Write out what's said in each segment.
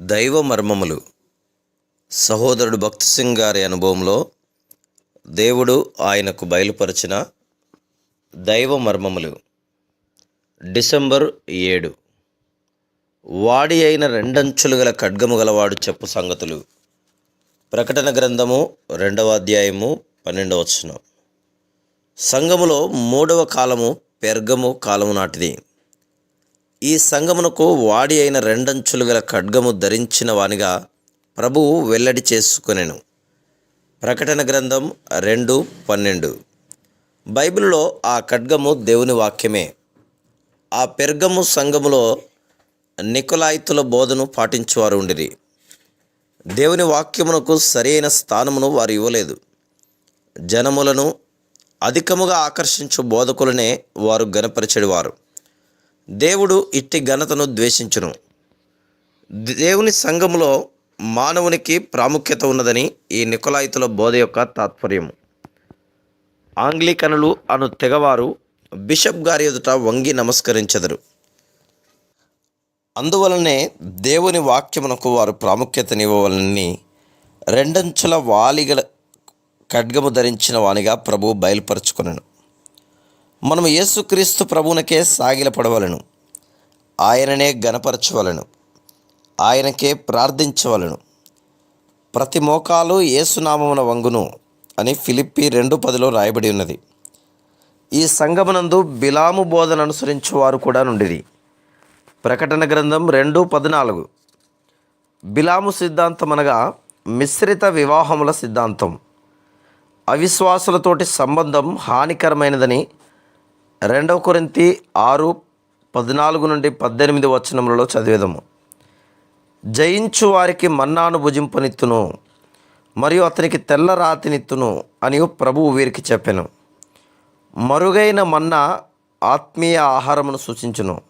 దైవ మర్మములు సహోదరుడు భక్తి సింగ్ గారి అనుభవంలో దేవుడు ఆయనకు బయలుపరిచిన దైవ మర్మములు డిసెంబర్ ఏడు. వాడి అయిన రెండంచులు గల ఖడ్గము గలవాడు చెప్పు సంగతులు. ప్రకటన గ్రంథము రెండవ అధ్యాయము పన్నెండవ వచనం. సంఘములో మూడవ కాలము పెర్గము కాలము నాటిది. ఈ సంగమునకు వాడి అయిన రెండంచులు గల ఖడ్గము ధరించిన వానిగా ప్రభువు వెల్లడి చేసుకొనెను. ప్రకటన గ్రంథం రెండు పన్నెండు. బైబిల్లో ఆ ఖడ్గము దేవుని వాక్యమే. ఆ పెర్గము సంఘములో నికులాయితుల బోధను పాటించేవారు ఉండిరి. దేవుని వాక్యమునకు సరైన స్థానమును వారు ఇవ్వలేదు. జనములను అధికముగా ఆకర్షించు బోధకులనే వారు గనపరిచెడివారు దేవుడు ఇట్టి ఘనతను ద్వేషించును. దేవుని సంఘములో మానవునికి ప్రాముఖ్యత ఉన్నదని ఈ నికొలాయితుల బోధ యొక్క తాత్పర్యం ఆంగ్లికనులు అను తెగవారు బిషప్ గారి ఎదుట వంగి నమస్కరించెదరు. అందువలనే దేవుని వాక్యమునకు వారు ప్రాముఖ్యతనివ్వవలని రెండంచుల వాలిగల ఖడ్గము ధరించిన వానిగా ప్రభు బయలుపరుచుకున్నాను మనం యేసుక్రీస్తు ప్రభువునకే సాగిలపడవలను. ఆయననే గనపరచవలను ఆయనకే ప్రార్థించవలను. ప్రతి మోకాలు ఏసునామమున వంగును అని ఫిలిప్పి రెండు పదిలో రాయబడి ఉన్నది. ఈ సంగమనందు బిలాము బోధన అనుసరించేవారు కూడా నుండిరి. ప్రకటన గ్రంథం రెండు పద్నాలుగు. బిలాము సిద్ధాంతం అనగా మిశ్రిత వివాహముల సిద్ధాంతం. అవిశ్వాసులతోటి సంబంధం హానికరమైనదని రెండవ కొరింతి ఆరు పద్నాలుగు నుండి పద్దెనిమిది వచనములలో చదివేదము. జయించు వారికి మన్నాను భుజింపనిత్తును మరియు అతనికి తెల్ల రాతినిత్తును అని ప్రభువు వీరికి చెప్పాను. మరుగైన మన్నా ఆత్మీయ ఆహారమును సూచించును.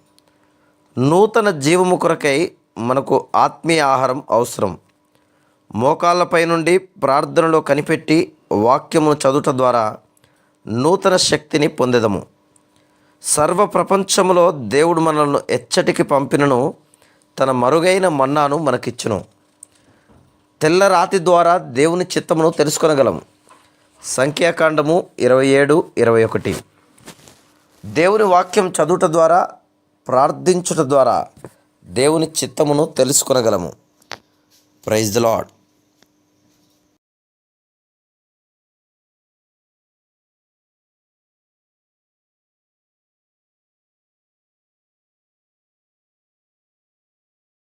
నూతన జీవము కొరకై మనకు ఆత్మీయ ఆహారం అవసరం. మోకాళ్ళపై నుండి ప్రార్థనలో కనిపెట్టి వాక్యమును చదువుట ద్వారా నూతన శక్తిని పొందెదము. సర్వ ప్రపంచములో దేవుడు మనల్ని ఎచ్చటికి పంపినను తన మరుగైన మన్నాను మనకిచ్చును. తెల్ల రాతి ద్వారా దేవుని చిత్తమును తెలుసుకొనగలము సంఖ్యాకాండము ఇరవై ఏడు ఇరవై ఒకటి. దేవుని వాక్యం చదువుట ద్వారా ప్రార్థించుట ద్వారా దేవుని చిత్తమును తెలుసుకొనగలము. Praise the lord